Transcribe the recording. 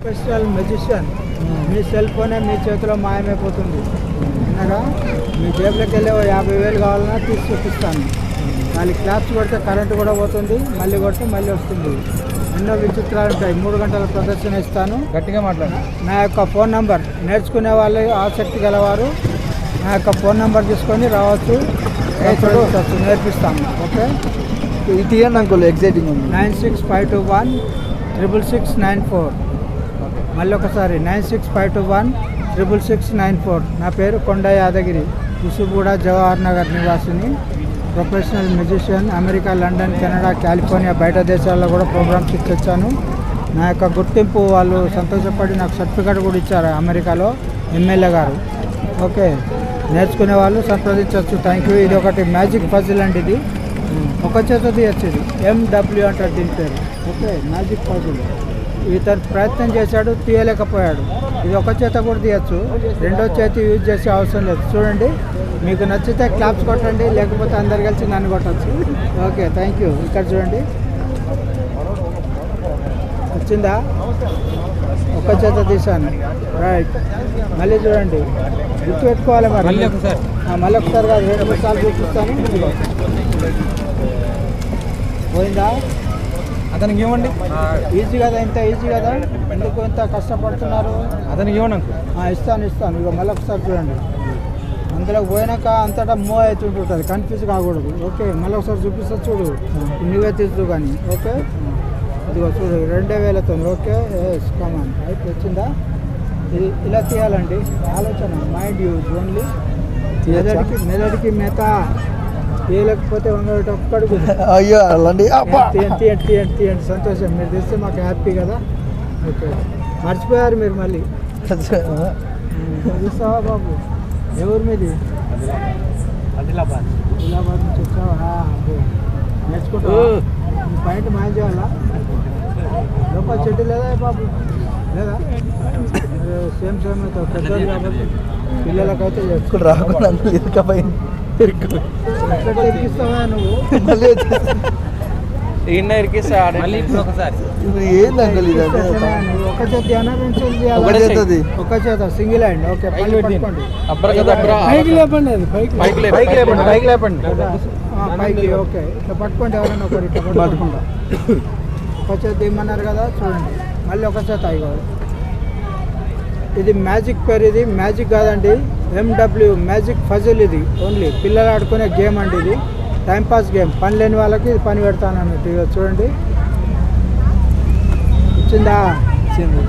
Special magician మీ cell ఫోనే మీ చేతిలో మాయమైపోతుంది. విన్నారా? మీ జేబులోకి వెళ్ళి ఓ యాభై వేలు కావాలన్నా తీసి చూపిస్తాను. నాలుగు క్లాప్స్ కొడితే కరెంటు కూడా పోతుంది మళ్ళీ కొడితే మళ్ళీ వస్తుంది. ఎన్నో విచిత్రాలు ఉంటాయి. మూడు గంటల ప్రదర్శన ఇస్తాను. గట్టిగా మాట్లాడు. నా యొక్క ఫోన్ నంబర్ నేర్చుకునే వాళ్ళు ఆసక్తి గలవారు నా యొక్క ఫోన్ నంబర్ తీసుకొని రావచ్చు. నేర్పిస్తాము ఓకే? ఇది అంకుల్ ఎగ్జైటింగ్ ఉంది. Nine six five two one triple six nine four. మళ్ళీ ఒకసారి nine six five two one triple six nine four. నా పేరు Konda Yadagiri Usuguda Jawahar Nagar నివాసిని. Professional musician America London Canada California బయట దేశాల్లో కూడా ప్రోగ్రామ్స్ ఇచ్చొచ్చాను నా యొక్క గుర్తింపు వాళ్ళు సంతోషపడి నాకు సర్టిఫికేట్ కూడా ఇచ్చారు అమెరికాలో ఎమ్మెల్యే గారు. ఓకే నేర్చుకునే వాళ్ళు సంప్రదించవచ్చు. Thank you. ఇది ఒకటి మ్యాజిక్ పజిల్ అండి ఇది. ఒక చేత తీయచ్చు ఇది. ఎండబ్ల్యూ అంటారు దీని పేరు. Okay magic puzzle. ఇతను ప్రయత్నం చేశాడు తీయలేకపోయాడు. ఇది ఒక చేత కూడా తీయచ్చు. రెండో చేతి యూజ్ చేసే అవసరం లేదు. చూడండి మీకు నచ్చితే క్లాప్స్ కొట్టండి లేకపోతే అందరు కలిసి నన్ను కొట్టచ్చు. Okay thank you. ఇక్కడ చూడండి. వచ్చిందా? ఒక చేత తీశాను. రైట్. మళ్ళీ చూడండి. గుర్తు పెట్టుకోవాలి మరి. మళ్ళీ ఒకసారి. ఆ, మళ్ళీ ఒకసారి కాదు రెండు మూడు సార్లు చూపిస్తాను. పోయిందా? అతనికి ఇవ్వండి. ఈజీ కదా ఇంత ఈజీ కదా? ఎందుకు ఇంత కష్టపడుతున్నారు? అతనికి ఇవ్వండి ఇస్తాను ఇస్తాను. ఇక మళ్ళీ ఒకసారి చూడండి. అందులోకి పోయినాక అంతటా మూవ్ అవుతుంటుంటుంది కన్ఫ్యూజ్ కాకూడదు. ఓకే మళ్ళీ ఒకసారి చూపిస్తా చూడు. నువ్వే తీసు కానీ. ఓకే? ఇదిగో చూడు రెండే వేల తొమ్మిది. ఓకే? కమాన్ రైట్ వచ్చిందా? ఇది ఇలా తీయాలండి. ఆలోచన మైండ్ యూజ్ ఓన్లీ మెదడికి మెదడికి మేత. తీయలేకపోతే వంగటి ఒక్కడుగు అయ్యో అలాంటి తీయండి తీయండి తీయండి సంతోషం. మీరు తెస్తే మాకు హ్యాపీ కదా. ఓకే. మర్చిపోయారు మీరు మళ్ళీ. చూస్తావా బాబు? ఎవరు మీది? ఆదిలాబాద్. ఆదిలాబాద్ నుంచి వచ్చావా. నేర్చుకుంటావా? పాయింట్ మాయం చేయాలా? లోపల చెట్టు లేదా బాబు? లేదా? సేమ్ సేమ్ అయితే. పెద్దోళ్ళు కాబట్టి పిల్లలకైతే రాకుండా ఈయన ఇరికిస్తా మళ్ళీ ఇప్పుడు ఒకసారి. ఇది ఒక చేతి ఒక చేత సింగిల్ హ్యాండ్ ఓకే పైకి పట్టుకోండి. అబ్రకదబ్రా పైకి లేపండి అది పైకి పైకి లేపు, పైకి లేపండి పైకి లేపండి. ఆ, పైకి ఓకే. ఇట్లా పట్టుకోండి ఎవరైనా ఒకరు ఇట్లా పట్టుకుంటా. ఒక చేత ఇమ్మన్నారు కదా చూడండి. మళ్ళీ ఒక చేత అయిపోవాలి ఇది మ్యాజిక్ పేరు ఇది. మ్యాజిక్ కాదండి. ఎండబ్ల్యూ మ్యాజిక్ ఫజిల్ ఇది. ఓన్లీ పిల్లలు ఆడుకునే గేమ్ అండి ఇది. టైంపాస్ గేమ్ పని లేని వాళ్ళకి ఇది పని పెడతాను అన్నట్టు చూడండి. వచ్చిందా వచ్చింది